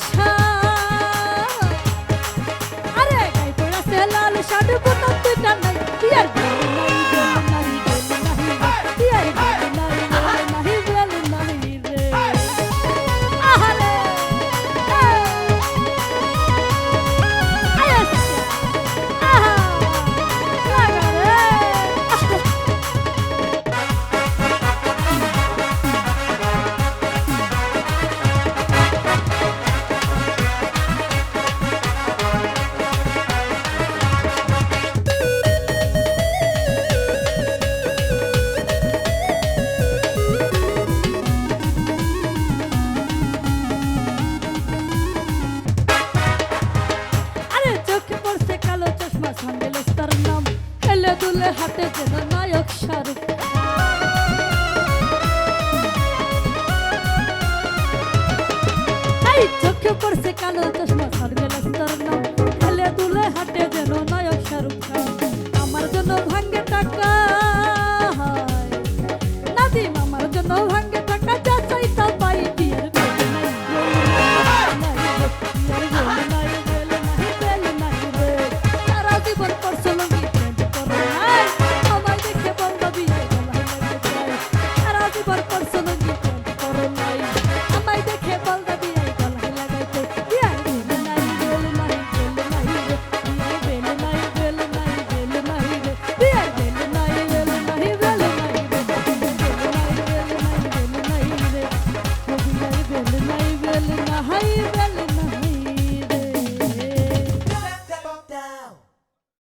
Christmas. দুলে দুলে হাতে যেন নায়ক শাহরুখ। চোখে পড়ছে কালো চশমা। Bye.